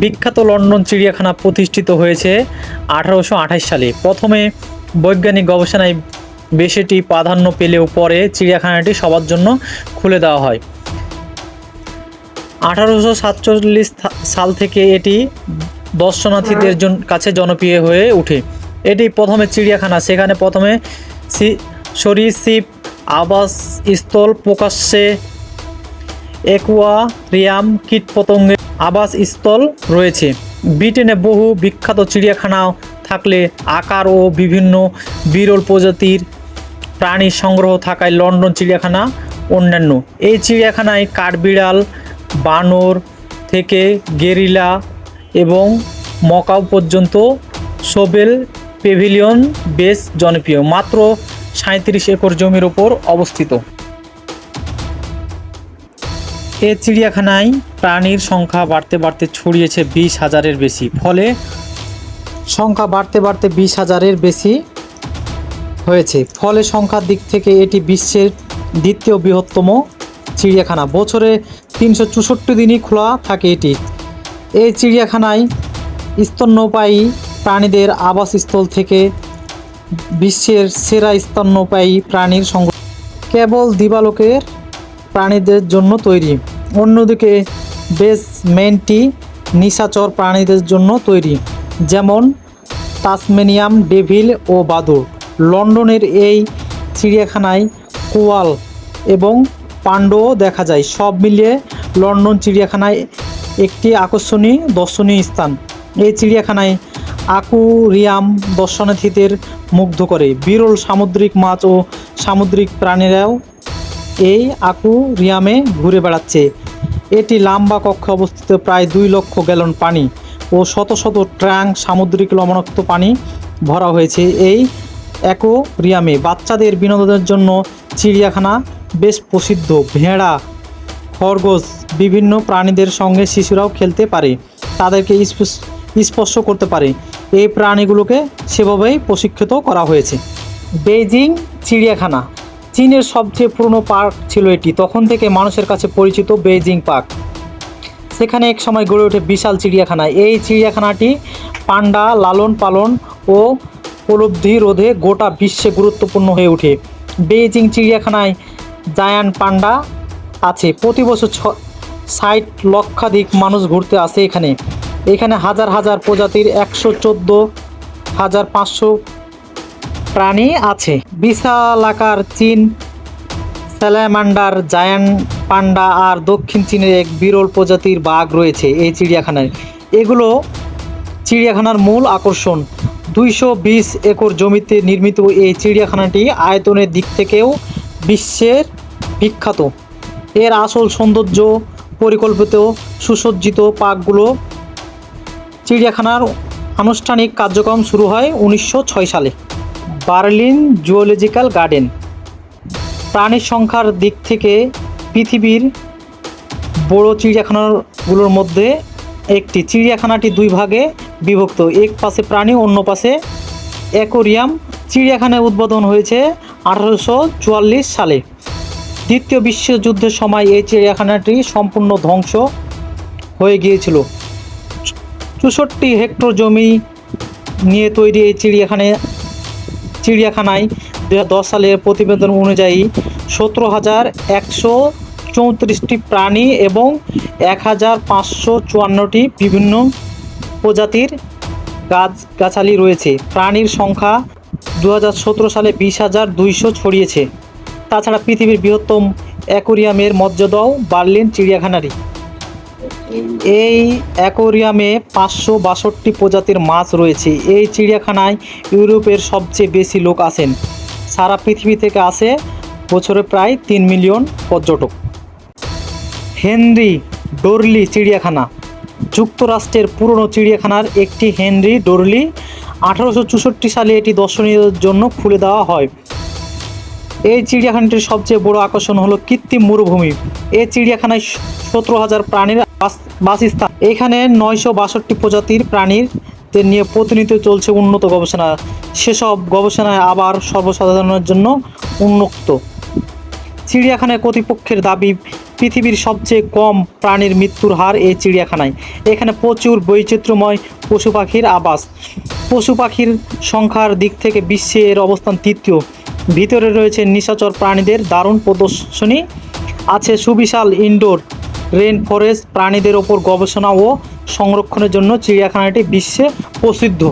বিখ্যাত লন্ডন চিড়িয়াখানা প্রতিষ্ঠিত হয়েছে আঠারোশো আঠাশ সালে। প্রথমে বৈজ্ঞানিক গবেষণায় বেশিটি প্রাধান্য পেলেও পরে চিড়িয়াখানাটি সবার জন্য খুলে দেওয়া হয়। আঠারোশো সাতচল্লিশ সাল থেকে এটি দর্শনার্থীদের কাছে জনপ্রিয় হয়ে ওঠে। এটি প্রথমে চিড়িয়াখানা, সেখানে প্রথমে সরীসৃপ আবাস স্থল, প্রকাশ্যে একুয়ারিয়াম কীটপতঙ্গের আবাসস্থল রয়েছে। ব্রিটেনে বহু বিখ্যাত চিড়িয়াখানা থাকলে আকার ও বিভিন্ন বিরল প্রজাতির প্রাণী সংগ্রহ থাকায় লন্ডন চিড়িয়াখানা অন্যান্য। এই চিড়িয়াখানায় কাঠবিড়াল, বানর থেকে গেরিলা এবং মকাও পর্যন্ত সোবেল পেভিলিয়ন বেশ জনপ্রিয়, মাত্র সাঁত্রিশ একর জমির ওপর অবস্থিত। এ চিড়িয়াখানায় প্রাণীর সংখ্যা বাড়তে বাড়তে ছড়িয়েছে বিশ হাজারের বেশি। ফলে সংখ্যা বাড়তে বাড়তে বিশ হাজারের বেশি হয়েছে। ফলে সংখ্যার দিক থেকে এটি বিশ্বের দ্বিতীয় বৃহত্তম চিড়িয়াখানা। বছরে তিনশো চৌষট্টি দিনই খোলা থাকে এটি। এই চিড়িয়াখানায় স্তন্যপায়ী প্রাণীদের আবাসস্থল থেকে বিশ্বের সেরা স্তন্যপায়ী প্রাণীর সংগ্রহ কেবল দিবালোকের প্রাণীদের জন্য তৈরি। অন্যদিকে বেসমেন্টটি নিশাচর প্রাণীদের জন্য তৈরি, যেমন তাসমেনিয়াম, ডেভিল ও বাদুর। লন্ডনের এই চিড়িয়াখানায় কোয়াল এবং পাণ্ডও দেখা যায়। সব মিলিয়ে লন্ডন চিড়িয়াখানায় একটি আকর্ষণীয় দর্শনীয় স্থান। এই চিড়িয়াখানায় আকুরিয়াম দর্শনার্থীদের মুগ্ধ করে। বিরল সামুদ্রিক মাছ ও সামুদ্রিক প্রাণীরাও এই আকুরিয়ামে ঘুরে বেড়াচ্ছে। এটি লাম্বা কক্ষে অবস্থিত প্রায় দুই লক্ষ গ্যালন পানি ও শত শত ট্রাঙ্ক সামুদ্রিক লবণাক্ত পানি ভরা হয়েছে এই অ্যাকোরিয়ামে। বাচ্চাদের বিনোদনের জন্য চিড়িয়াখানা, বেশ প্রসিদ্ধ ভেড়া, খরগোশ, বিভিন্ন প্রাণীদের সঙ্গে শিশুরাও খেলতে পারে, তাদেরকে স্পর্শ করতে পারে। এই প্রাণীগুলোকে সেভাবেই প্রশিক্ষিত করা হয়েছে। বেইজিং চিড়িয়াখানা। চীনের সবচেয়ে পুরনো পার্ক ছিল এটি। তখন থেকে মানুষের কাছে পরিচিত বেইজিং পার্ক। সেখানে এক সময় গড়ে ওঠে বিশাল চিড়িয়াখানা। এই চিড়িয়াখানাটি পান্ডা লালন পালন ও উপলব্ধি রোধে গোটা বিশ্বে গুরুত্বপূর্ণ হয়ে ওঠে। বেইজিং চিড়িয়াখানায় জায়ান্ট পান্ডা আছে। প্রতি বছর ছ ষাট লক্ষাধিক মানুষ ঘুরতে আসে এখানে। এখানে হাজার হাজার প্রজাতির একশো চোদ্দ হাজার পাঁচশো প্রাণী আছে। বিশাল আকার চীন, স্যালামান্ডার, জায়ান্ট পান্ডা আর দক্ষিণ চীনের এক বিরল প্রজাতির বাঘ রয়েছে এই চিড়িয়াখানায়। এগুলো চিড়িয়াখানার মূল আকর্ষণ। দুইশো বিশ একর জমিতে নির্মিত এই চিড়িয়াখানাটি আয়তনের দিক থেকেও বিশ্বের বিখ্যাত। এর আসল সৌন্দর্য পরিকল্পিত সুসজ্জিত পার্কগুলো চিড়িয়াখানার আনুষ্ঠানিক কার্যক্রম শুরু হয় উনিশশো ছয় সালে। Berlin zoological garden. প্রাণীর সংখ্যার দিক থেকে পৃথিবীর বড় চিড়িয়াখানাগুলোর মধ্যে একটি। চিড়িয়াখানাটি দুই ভাগে বিভক্ত। এক পাশে প্রাণী, অন্য পাশে অ্যাকোরিয়াম। চিড়িয়াখানায় উদ্বোধন হয়েছে আঠারোশো চুয়াল্লিশ সালে। দ্বিতীয় বিশ্বযুদ্ধের সময় এই চিড়িয়াখানাটি সম্পূর্ণ ধ্বংস হয়ে গিয়েছিল। চৌষট্টি হেক্টর জমি নিয়ে তৈরি এই চিড়িয়াখানায় চিড়িয়াখানায় দু সালের প্রতিবেদন অনুযায়ী সতেরো হাজার একশো চৌত্রিশটি প্রাণী এবং এক হাজার পাঁচশো চুয়ান্নটি বিভিন্ন প্রজাতির গাছ গাছালি রয়েছে। প্রাণীর সংখ্যা দু হাজার সতেরো সালে বিশ হাজার দুইশো ছড়িয়েছে। তাছাড়া পৃথিবীর বৃহত্তম অ্যাকোরিয়ামের মর্যাদাও বার্লিন চিড়িয়াখানারই। এই অ্যাকোরিয়ামে পাঁচশো বাষট্টি প্রজাতির মাছ রয়েছে। এই চিড়িয়াখানায় ইউরোপের সবচেয়ে বেশি লোক আসেন সারা পৃথিবী থেকে আসে বছরে প্রায় তিন মিলিয়ন পর্যটক। হেনরি ডোরলি চিড়িয়াখানা। যুক্তরাষ্ট্রের পুরনো চিড়িয়াখানার একটি হেনরি ডোরলি আঠারোশো চৌষট্টি সালে এটি দর্শনীয়দের জন্য খুলে দেওয়া হয়। এই চিড়িয়াখানাটির সবচেয়ে বড় আকর্ষণ হলো কৃত্রিম মরুভূমি। এই চিড়িয়াখানায় সতেরো হাজার প্রাণীর বাসস্থান। এখানে নয়শো বাষট্টি প্রজাতির প্রাণীর নিয়ে প্রতিনিয়ত চলছে উন্নত গবেষণা। সেসব গবেষণায় আবার সর্বসাধারণের জন্য উন্মুক্ত। চিড়িয়াখানায় কর্তৃপক্ষের দাবি, পৃথিবীর সবচেয়ে কম প্রাণীর মৃত্যুর হার এই চিড়িয়াখানায়। এখানে প্রচুর বৈচিত্র্যময় পশু পাখির আবাস। পশু পাখির সংখ্যার দিক থেকে বিশ্বে এর অবস্থান তৃতীয়। ভিতরে রয়েছে নিশাচর প্রাণীদের দারুণ প্রদর্শনী। আছে সুবিশাল ইনডোর রেন ফরেস্ট প্রাণীদের ওপর গবেষণা ও সংরক্ষণের জন্য চিড়িয়াখানাটি বিশ্বে প্রসিদ্ধ।